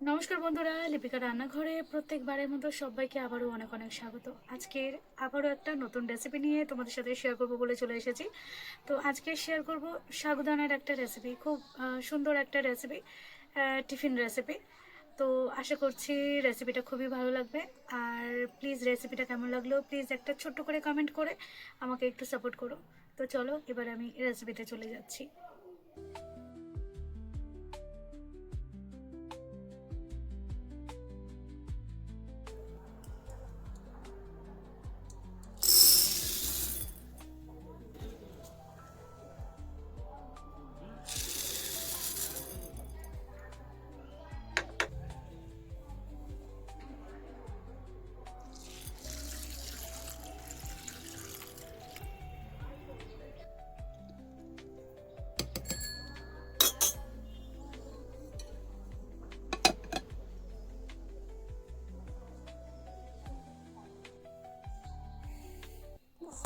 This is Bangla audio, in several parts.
নমস্কার বন্ধুরা, লিপিকা রান্নাঘরে প্রত্যেকবারের মতো সবাইকে আবারও অনেক অনেক স্বাগত। আজকের আবারও একটা নতুন রেসিপি নিয়ে তোমাদের সাথে শেয়ার করব বলে চলে এসেছি। তো আজকে শেয়ার করব সাগুদানার একটা রেসিপি খুব সুন্দর একটা রেসিপি টিফিন রেসিপি তো আশা করছি রেসিপিটা খুবই ভালো লাগবে। আর প্লিজ রেসিপিটা কেমন লাগল প্লিজ একটা ছোট্ট করে কমেন্ট করে আমাকে একটু সাপোর্ট করো। তো চলো, এবার আমি রেসিপিতে চলে যাচ্ছি।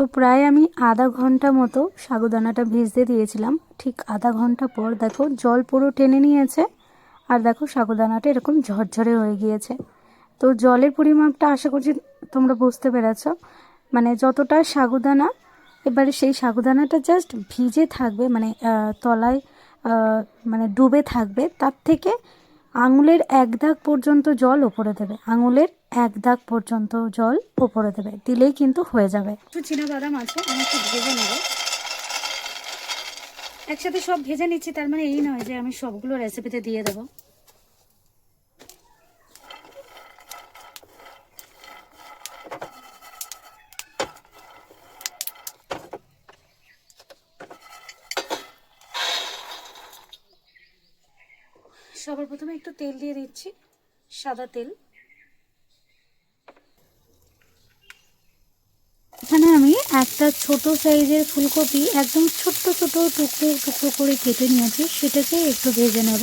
তো প্রায় আমি আধা ঘণ্টা মতো সাগুদানাটা ভিজতে দিয়েছিলাম। ঠিক আধা ঘণ্টা পর দেখো জল পুরো টেনে নিয়েছে আর দেখো সাগুদানাটা এরকম ঝরঝরে হয়ে গিয়েছে। তো জলের পরিমাপটা আশা করছি তোমরা বুঝতে পেরেছ। মানে যতটা সাগুদানা, এবারে সেই সাগুদানাটা জাস্ট ভিজে থাকবে মানে তলায় মানে ডুবে থাকবে, তার থেকে আঙুলের এক দাগ পর্যন্ত জল ওপরে দেবে। আঙুলের এক দাগ পর্যন্ত জল ওপরে দেবে, দিলেই কিন্তু হয়ে যাবে। একটু চীনা বাদাম আছে, আমি একটু ভেজে নেব। একসাথে সব ভেজে নিচ্ছি, তার মানে এই নয় যে আমি সবগুলো রেসিপিতে দিয়ে দেবো। সবার প্রথমে একটু তেল দিয়ে দিচ্ছি, সাদা তেল এখানে আমি একটা ছোট সাইজের ফুলকপি একদম ছোট্ট ছোট টুকরো টুকরো করে কেটে নিয়েছি, সেটাকে একটু ভেজে নেব।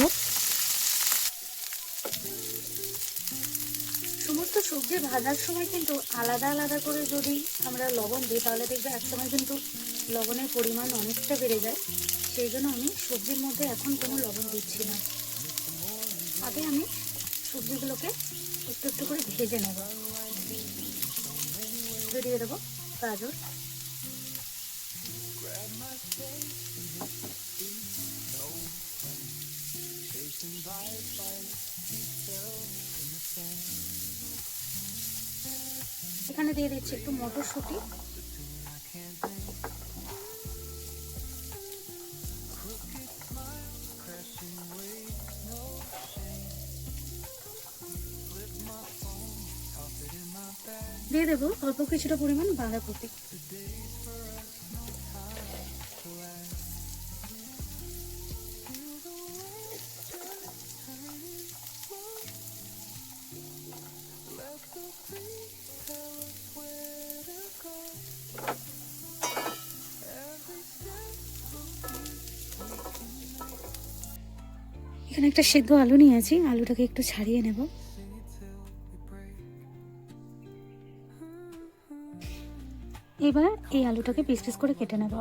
সমস্ত সবজি ভাজার সময় কিন্তু আলাদা আলাদা করে যদি আমরা লবণ দিই, তাহলে দেখবে একসময় কিন্তু লবণের পরিমাণ অনেকটা বেড়ে যায়। সেই জন্য আমি সবজির মধ্যে এখন কোনো লবণ দিচ্ছি না। আগে আমি সবজিগুলোকে একটু একটু করে ভেজে নেব। দিয়ে দেবো গাজর। এখানে দিয়ে দিচ্ছি একটু মটরশুঁটি। দিয়ে দেবো অল্প কিছুটা পরিমাণ বাঁধাকপি। এখানে একটা সেদ্ধ আলু নিয়েছি আলুটাকে একটু ছাড়িয়ে নেব। এবার এই আলুটাকে পিস পিস করে কেটে নেব।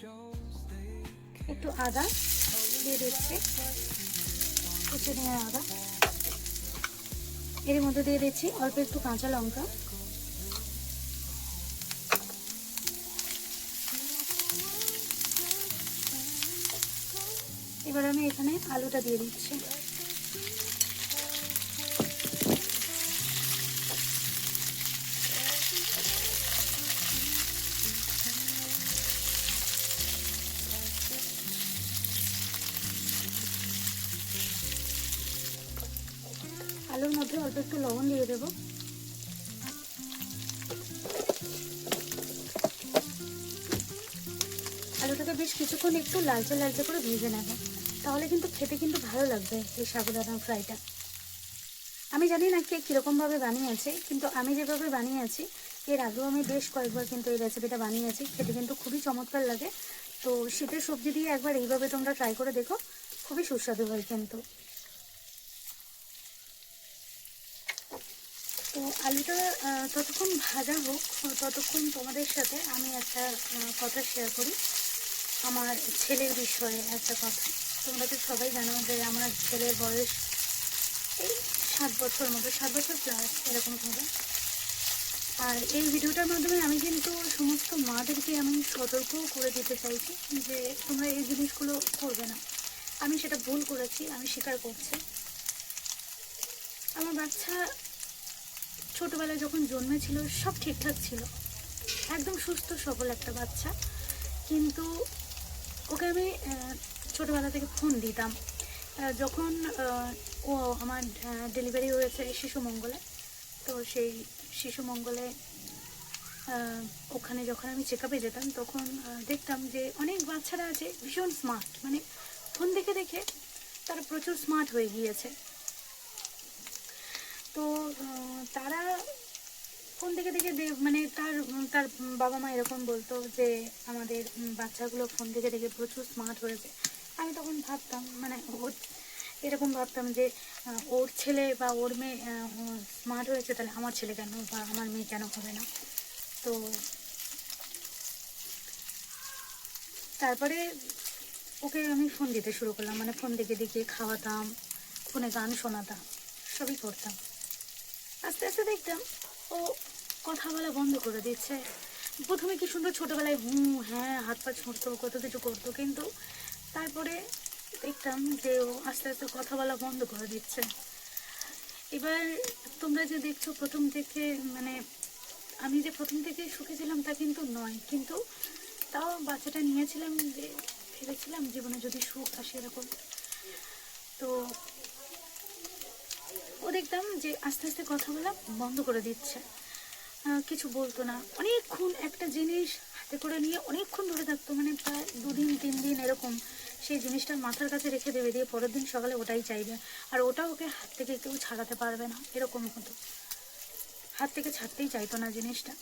Shows they care. একটু আদা দিয়ে দিচ্ছি। নেওয়া আদা। এর মধ্যে দিয়ে দিচ্ছি অল্প একটু কাঁচা লঙ্কা। এবার আমি এখানে আলুটা দিয়ে দিচ্ছি। আলুর মধ্যে অল্প একটু লবণ দিয়ে দেবো। আলুটাকে বেশ কিছুক্ষণ একটু লালচে লালচে করে ভেজে নেব। তাহলে কিন্তু খেতে কিন্তু ভালো লাগবে এই সাবুদানা ফ্রাইটা আমি জানি না কে কীরকমভাবে বানিয়েছে, কিন্তু আমি যেভাবে বানিয়েছি, এর আগেও আমি বেশ কয়েকবার কিন্তু এই রেসিপিটা বানিয়েছি, খেতে কিন্তু খুবই চমৎকার লাগে। তো শীতের সবজি দিয়ে একবার এইভাবে তোমরা ট্রাই করে দেখো, খুবই সুস্বাদু হয় কিন্তু। তো আলুটা ততক্ষণ ভাজা হোক, ততক্ষণ তোমাদের সাথে আমি একটা কথা শেয়ার করি। আমার ছেলের বিষয়ে একটা কথা। তোমরা তো সবাই জানো যে আমার ছেলের বয়স এই সাত বছর মতো, সাত বছর প্লাস এরকম হবে। আর এই ভিডিওটার মাধ্যমে আমি কিন্তু সমস্ত মাদেরকে আমি সতর্কও করে দিতে চাইছি যে তোমরা এই জিনিসগুলো করবে না। আমি সেটা ভুল করেছি, আমি স্বীকার করছি। আমার বাচ্চা ছোটোবেলায় যখন জন্মেছিল, সব ঠিকঠাক ছিল। একদম সুস্থ, সবল একটা বাচ্চা। কিন্তু ওকে আমি ছোটবেলা থেকে ফোন দিতাম। যখন ও আমার ডেলিভারি হয়েছে শিশু মঙ্গলে, তো সেই শিশু মঙ্গলে ওখানে যখন আমি চেক আপে যেতাম, তখন দেখতাম যে অনেক বাচ্চারা আছে ভীষণ স্মার্ট মানে ফোন দেখে দেখে তারা প্রচুর স্মার্ট হয়ে গিয়েছে। তো তারা ফোন দেখে দেখে মানে তার তার বাবা মা এরকম বলতো যে আমাদের বাচ্চাগুলো ফোন দেখে দেখে প্রচুর স্মার্ট হয়েছে। আমি তখন ভাবতাম মানে ওর এরকম ভাবতাম যে ওর ছেলে বা ওর মেয়ে স্মার্ট হয়েছে, তাহলে আমার ছেলে কেন বা আমার মেয়ে কেন হবে না? তো তারপরে ওকে আমি ফোন দিতে শুরু করলাম মানে ফোন দেখে দেখে খাওয়াতাম ফোনে গান শোনাতাম, সবই করতাম। আস্তে আস্তে দেখতাম ও কথা বলা বন্ধ করে দিচ্ছে। প্রথমে কি সুন্দর ছোটোবেলায় হুঁ হ্যাঁ হাত পা ছুঁড়তো কত কিছু করতো, কিন্তু তারপরে দেখতাম যে ও আস্তে আস্তে কথা বলা বন্ধ করে দিচ্ছে। এবার তোমরা যে দেখছ প্রথম থেকে মানে আমি যে প্রথম থেকে সুখে ছিলাম তা কিন্তু নয়, কিন্তু তাও বাচ্চাটা নিয়েছিলাম যে ভেবেছিলাম জীবনে যদি সুখ আসে এরকম। তো ও দেখতাম যে আস্তে আস্তে কথা বলা বন্ধ করে দিচ্ছে। কিছু বলতো না। অনেকক্ষণ একটা জিনিস হাতে করে নিয়ে অনেকক্ষণ ধরে থাকতো মানে প্রায় দুদিন তিন দিন এরকম। সেই জিনিসটা মাথার কাছে রেখে দেবে দিয়ে পরের দিন সকালে ওটাই চাইবে। আর ওটা ওকে হাত থেকে কেউ ছাড়াতে পারবে না, এরকম হতো হাত থেকে ছাড়তেই চাইতো না জিনিসটা।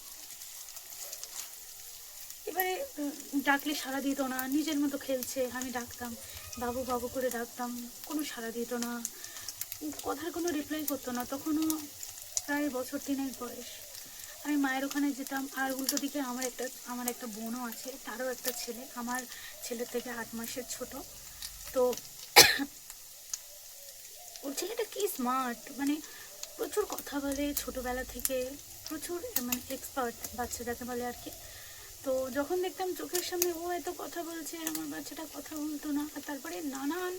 এবারে ডাকলে সাড়া দিত না, নিজের মতো খেলছে, আমি ডাকতাম, বাবু বাবু করে ডাকতাম, কোনো সাড়া দিত না। কথার কোনো রিপ্লাই করতো না, তখনও প্রায় বছর তিনেক বয়স। আমি মায়ের ওখানে যেতাম, আর উল্টো দিকে আমার একটা আমার একটা বোনও আছে, তারও একটা ছেলে। আমার ছেলের থেকে আট মাসের ছোট। তো ওর ছেলেটা কি স্মার্ট মানে প্রচুর কথা বলে ছোটবেলা থেকে, প্রচুর মানে এক্সপার্ট বাচ্চা যাকে বলে আর কি। তো যখন দেখতাম চোখের সামনে ও এত কথা বলছে, আমার বাচ্চাটা কথা বলতো না। আর তারপরে নানান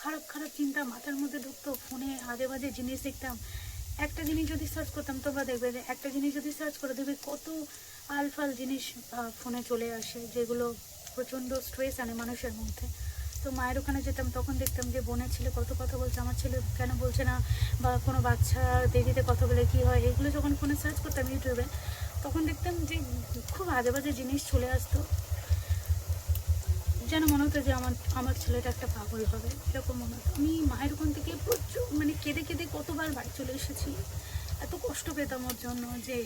খারাপ খারাপ চিন্তা মাথার মধ্যে ঢুকতো, ফোনে আজে বাজে জিনিস দেখতাম। একটা জিনিস যদি সার্চ করতাম, তোমরা দেখবে যে একটা জিনিস যদি সার্চ করে দেখবে, কত আলফাল জিনিস ফোনে চলে আসে, যেগুলো প্রচণ্ড স্ট্রেস আনে মানুষের মধ্যে। তো মায়ের ওখানে যেতাম, তখন দেখতাম যে বোনের ছেলে কত কথা বলছে, আমার ছেলে কেন বলছে না? বা কোনো বাচ্চা দেরিতে কথা বলে কী হয়? এগুলো যখন ফোনে সার্চ করতাম ইউটিউবে তখন দেখতাম যে খুব আজে বাজে জিনিস চলে আসতো। যেন মনে হতো যে আমার আমার ছেলেটা একটা পাগল হবে, এরকম মনে হতো। আমি মায়ের ওখান থেকে প্রচুর মানে কেঁদে কেঁদে কতবার বাড়ি চলে এসেছি। এত কষ্ট পেতাম ওর জন্য যে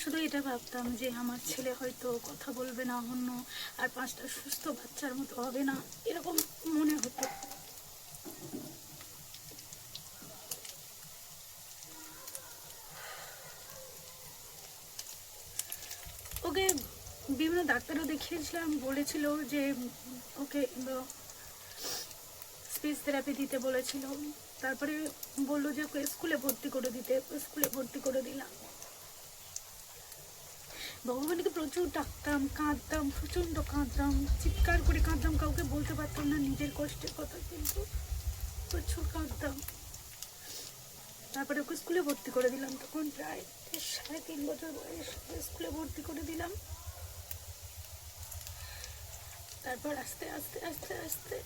শুধু এটা ভাবতাম যে আমার ছেলে হয়তো কথা বলবে না, অন্য আর পাঁচটা সুস্থ বাচ্চার মতো হবে না, এরকম মনে হতো ওকে বিভিন্ন ডাক্তারও দেখিয়েছিলাম, বলেছিল যে ওকে স্পিচ থেরাপি দিতে বলেছিল। তারপরে বলল যে ওকে স্কুলে ভর্তি করে দিতে, স্কুলে ভর্তি করে দিলাম। ভগবানকে প্রচুর ডাকতাম, কাঁদতাম, প্রচণ্ড কাঁদতাম, চিৎকার করে কাঁদতাম, কাউকে বলতে পারতাম না নিজের কষ্টের কথা, কিন্তু প্রচুর কাঁদতাম। তারপরে ওকে স্কুলে ভর্তি করে দিলাম, তখন প্রায় সাড়ে তিন বছর বয়স স্কুলে ভর্তি করে দিলাম। তারপর আস্তে আস্তে আস্তে আস্তে।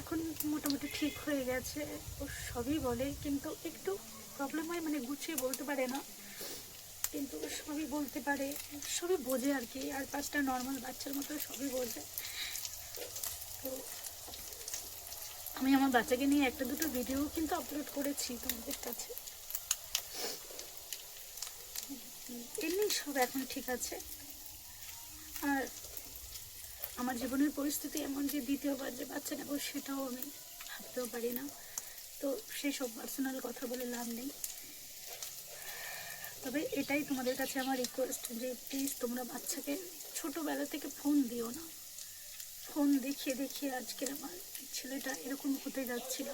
এখন মোটামুটি ঠিক হয়ে গেছে। ও সবই বলে, কিন্তু একটু প্রবলেম হয় মানে গুছিয়ে বলতে পারে না। কিন্তু ও সবই বলতে পারে। সবই বোঝে আর কি। আর পাঁচটা নর্মাল বাচ্চার মতো সবই বোঝে। তো আমি আমার বাচ্চাকে নিয়ে একটা দুটো ভিডিও কিন্তু আপলোড করেছি তোমাদের কাছে। এমনি সব এখন ঠিক আছে। আর আমার জীবনের পরিস্থিতি এমন যে দ্বিতীয়বার যে বাচ্চা নেব সেটাও আমি ভাবতেও পারি না। তো সেসব পার্সোনাল কথা বলে লাভ নেই। তবে এটাই তোমাদের কাছে আমার রিকোয়েস্ট যে প্লিজ তোমরা বাচ্চাকে ছোটোবেলা থেকে ফোন দিও না। ফোন দেখিয়ে দেখিয়ে আজকের আমার ছেলেটা এরকম হতে যাচ্ছিল।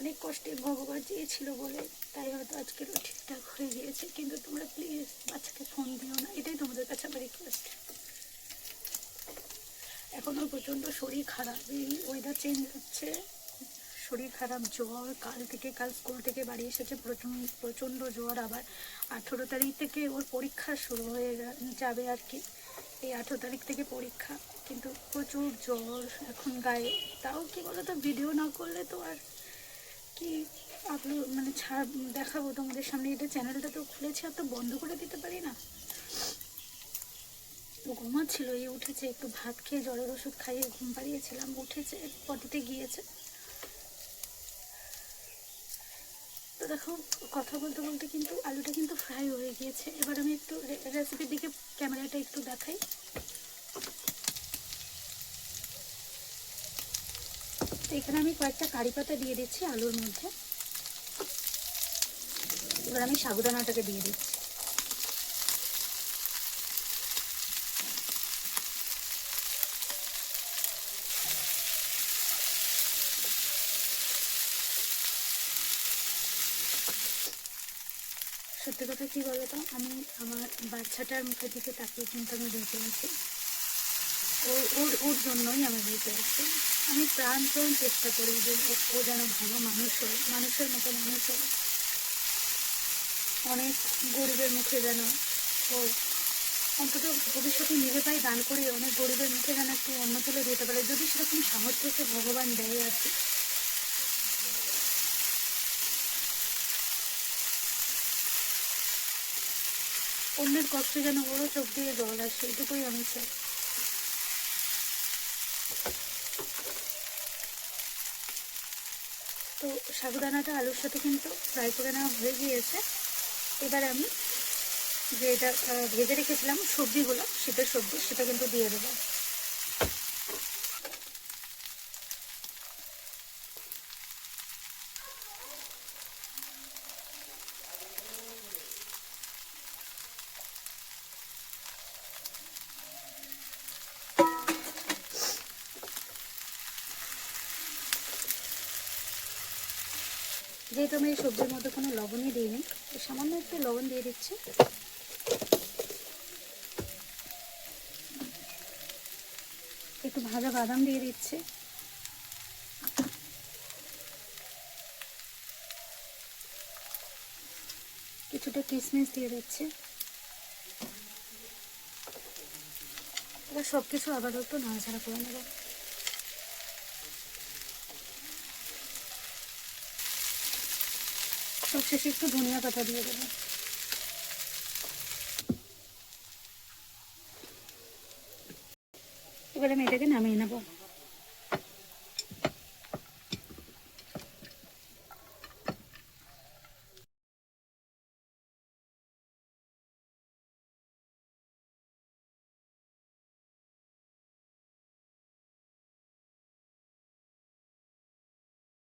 অনেক কষ্টে ভগবান চেয়েছিল বলে, তাই হয়তো আজকেরও ঠিকঠাক হয়ে গিয়েছে। কিন্তু তোমরা প্লিজ বাচ্চাকে ফোন দিও না। এটাই তোমাদের কাছে আমার রিকোয়েস্ট এখনও প্রচণ্ড শরীর খারাপ। এই ওয়েদার চেঞ্জ হচ্ছে। শরীর খারাপ, জ্বর, কাল থেকে, কাল স্কুল থেকে বাড়ি এসেছে প্রচণ্ড প্রচণ্ড জ্বর। আবার আঠেরো তারিখ থেকে ওর পরীক্ষা শুরু হয়ে যাবে আর কি। এই আঠেরো তারিখ থেকে পরীক্ষা। কিন্তু প্রচুর জ্বর এখন গায়ে। তাও কি বলো তো ভিডিও না করলে তো আর কি আপনি মানে ছাড় দেখাবো তোমাদের সামনে। এটা চ্যানেলটা তো খুলেছে, আর তো বন্ধ করে দিতে পারি না। ঘুমাচ্ছিল, এই উঠেছে, একটু ভাত খেয়ে জ্বরের ওষুধ খাইয়ে ঘুম পাড়িয়েছিলাম, উঠেছে পটিতে গিয়েছে। তো দেখো, কথা বলতে বলতে কিন্তু আলুটা কিন্তু ফ্রাই হয়ে গিয়েছে। এবার আমি একটু রেসিপির দিকে ক্যামেরাটা একটু দেখাই। এখানে আমি কয়েকটা কারি পাতা দিয়ে দিচ্ছি আলুর মধ্যে। এবার আমি সাগুদানাটাকে দিয়ে দিচ্ছি। সত্যি কথা কি বলতো? আমি আমার বাচ্চাটার মুখের দিকে তাকিয়ে কিন্তু আমি বেঁচে আছি ওর ওর ওর জন্যই আমি বেঁচে আছি আমি প্রাণপণ চেষ্টা করি যে ও- যেন ভালো মানুষ হয়, মানুষের মতো মানুষ হয়। অনেক গরিবের মুখে যেন ও অন্তত ভবিষ্যতে নিজে পায়ে দান করে অনেক গরিবের মুখে যেন একটু অন্য তুলে দিতে পারে। যদি সেরকম সামর্থ্যকে ভগবান দেয় আর কি। অন্যের কষ্টে যেন ওরও চোখ দিয়ে জল আসে, এটুকুই আমি চাই। তো সাবুদানাটা আলুর সাথে কিন্তু ফ্রাই করে নেওয়া হয়ে গিয়েছে। এবার আমি যে এটা ভেজে রেখেছিলাম সবজিগুলো, শীতের সবজি, সেটা কিন্তু দিয়ে দেবো। যেহেতু আমি এই সবজির মধ্যে কোনো লবণই দিইনি, তো সামান্য একটু লবণ দিয়ে দিচ্ছি। একটু ভাজা বাদাম দিয়ে দিচ্ছি। কিছুটা কিশমিশ দিয়ে দিচ্ছি। এবার সব কিছু আবার একটু নাড়াচাড়া করে নেব। সবশেষে একটু ধনিয়া পাতা দিয়ে দেবো। এবার আমি এটাকে নামিয়ে নেব।